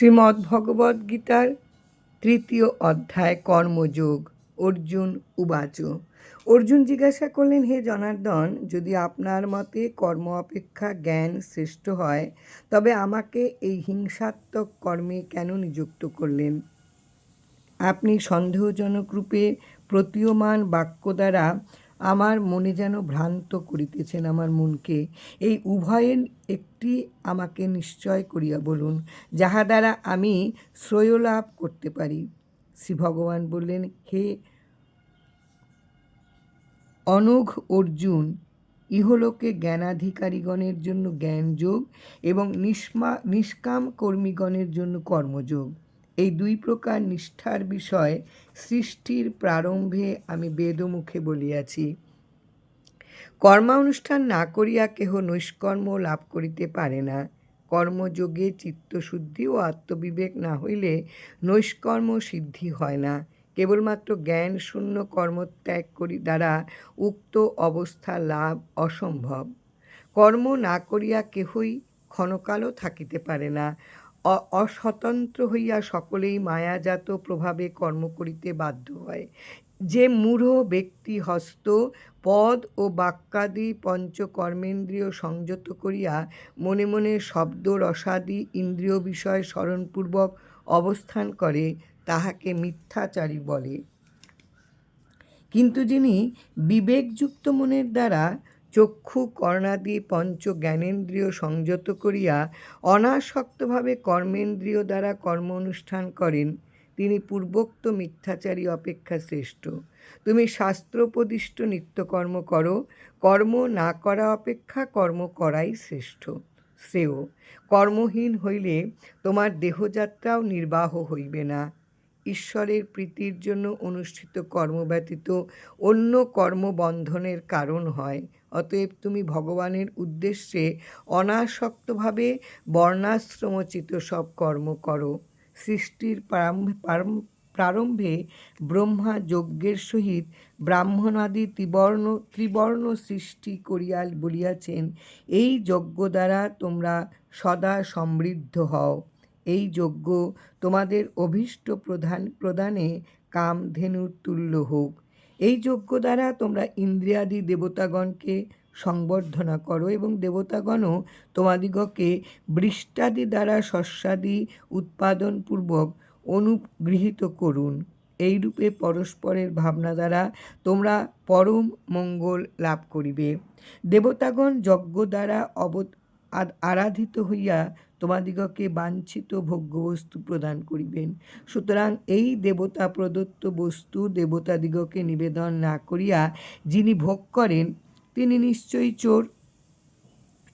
শ্রীমদ্ ভগবদ্ গীতার তৃতীয় অধ্যায় কর্মযোগ। অর্জুন উবাচ। অর্জুন জিজ্ঞাসা করলেন, হে জনার্দন, যদি আপনার মতে কর্ম অপেক্ষা জ্ঞান শ্রেষ্ঠ হয়, তবে আমাকে এই হিংসাত্মক কর্মে কেন নিযুক্ত করলেন? আপনি সন্দেহজনক রূপে প্রতীয়মান বাক্য দ্বারা আমার মনে যেন ভ্রান্ত করিতেছেন আমার মনকে। এই উভয়ের একটি আমাকে নিশ্চয় করিয়া বলুন, যাহা দ্বারা আমি শ্রেয় লাভ করতে পারি। শ্রী ভগবান বললেন, হে অনঘ অর্জুন, ইহলোকে জ্ঞানাধিকারীগণের জন্য জ্ঞানযোগ এবং নিষ্মা, নিষ্কাম কর্মীগণের জন্য কর্মযোগ। এই দুই প্রকার নিষ্ঠার বিষয় সৃষ্টির প্রারম্ভে আমি বেদমুখে বলিয়াছি। কর্মানুষ্ঠান না করিয়া কেহ নৈষ্কর্ম লাভ করিতে পারে না। কর্মযোগে চিত্তশুদ্ধি ও আত্মবিবেক না হইলে নৈষ্কর্ম সিদ্ধি হয় না। কেবলমাত্র জ্ঞান শূন্য কর্মত্যাগ করি দ্বারা উক্ত অবস্থা লাভ অসম্ভব। কর্ম না করিয়া কেহই ক্ষণকালও থাকিতে পারে না। অস্বতন্ত্র হইয়া সকলেই মায়াজাত প্রভাবে কর্ম করিতে বাধ্য হয়। যে মূঢ় ব্যক্তি হস্ত, পদ ও বাক্যাদি পঞ্চকর্মেন্দ্রিয় সংযত করিয়া মনে মনে শব্দ, রসাদি, ইন্দ্রিয় বিষয় স্মরণপূর্বক অবস্থান করে, তাহাকে মিথ্যাচারী বলে। কিন্তু যিনি বিবেকযুক্ত মনের দ্বারা চক্ষু কর্ণাদি পঞ্চ জ্ঞানেন্দ্রিয় সংযত করিয়া অনাসক্তভাবে কর্মেন্দ্রিয় দ্বারা কর্ম অনুষ্ঠান করেন। তিনি পূর্বোক্ত মিথ্যাচারী অপেক্ষা শ্রেষ্ঠ। তুমি শাস্ত্রোপদিষ্ট নিত্যকর্ম করো, কর্ম না করা অপেক্ষা কর্ম করাই শ্রেষ্ঠ। শ্রেয়, কর্মহীন হইলে তোমার দেহযাত্রাও নির্বাহ হইবে না। ঈশ্বরের প্রীতির জন্য অনুষ্ঠিত কর্ম ব্যতীত অন্য কর্মবন্ধনের কারণ হয়। অতএব তুমি ভগবানের উদ্দেশ্যে অনাসক্তভাবে বর্ণাশ্রমচিত সব কর্ম করো। সৃষ্টির প্রারম্ভে ব্রহ্মা যজ্ঞের সহিত ব্রাহ্মণাদি ত্রিবর্ণ ত্রিবর্ণ সৃষ্টি করিয়া বলিয়াছেন, এই যজ্ঞ দ্বারা তোমরা সদা সমৃদ্ধ হও। এই যজ্ঞ তোমাদের অভীষ্ট প্রধান, প্রদানে কামধেনুর তুল্য হোক। এই যজ্ঞ দ্বারা তোমরা ইন্দ্রিয়াদি দেবতাগণকে সংবর্ধনা করো এবং দেবতাগণও তোমাদিগকে বৃষ্টাদি দ্বারা শস্যাদি উৎপাদনপূর্বক অনুগৃহীত করুন। এইরূপে পরস্পরের ভাবনা দ্বারা তোমরা পরম মঙ্গল লাভ করিবে। দেবতাগণ যজ্ঞ দ্বারা অব আরাধিত হইয়া তোমাদিগকে বাঞ্ছিত ভোগ্যবস্তু প্রদান করিবেন। সুতরাং এই দেবতা প্রদত্ত বস্তু দেবতাদিগকে নিবেদন না করিয়া যিনি ভোগ করেন, তিনি নিশ্চয়ই চোর।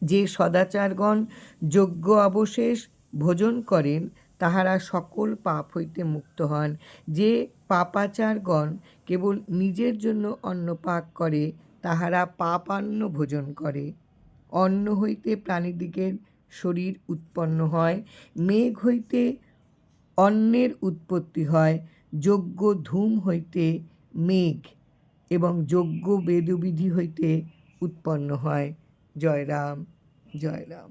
যে সদাচারগণ যোগ্য অবশেষ ভোজন করেন, তাহারা সকল পাপ হইতে মুক্ত হন। যে পাপাচারগণ কেবল নিজের জন্য অন্ন পাক করে, তাহারা পাপান্ন ভোজন করে। অন্ন হইতে প্রাণীদিগের শরীর উৎপন্ন হয়, মেঘ হইতে অন্নের উৎপত্তি হয়, যজ্ঞ ধূম হইতে মেঘ এবং যজ্ঞ বেদবিধি হইতে উৎপন্ন হয়। জয়রাম জয়রাম। জয় রাম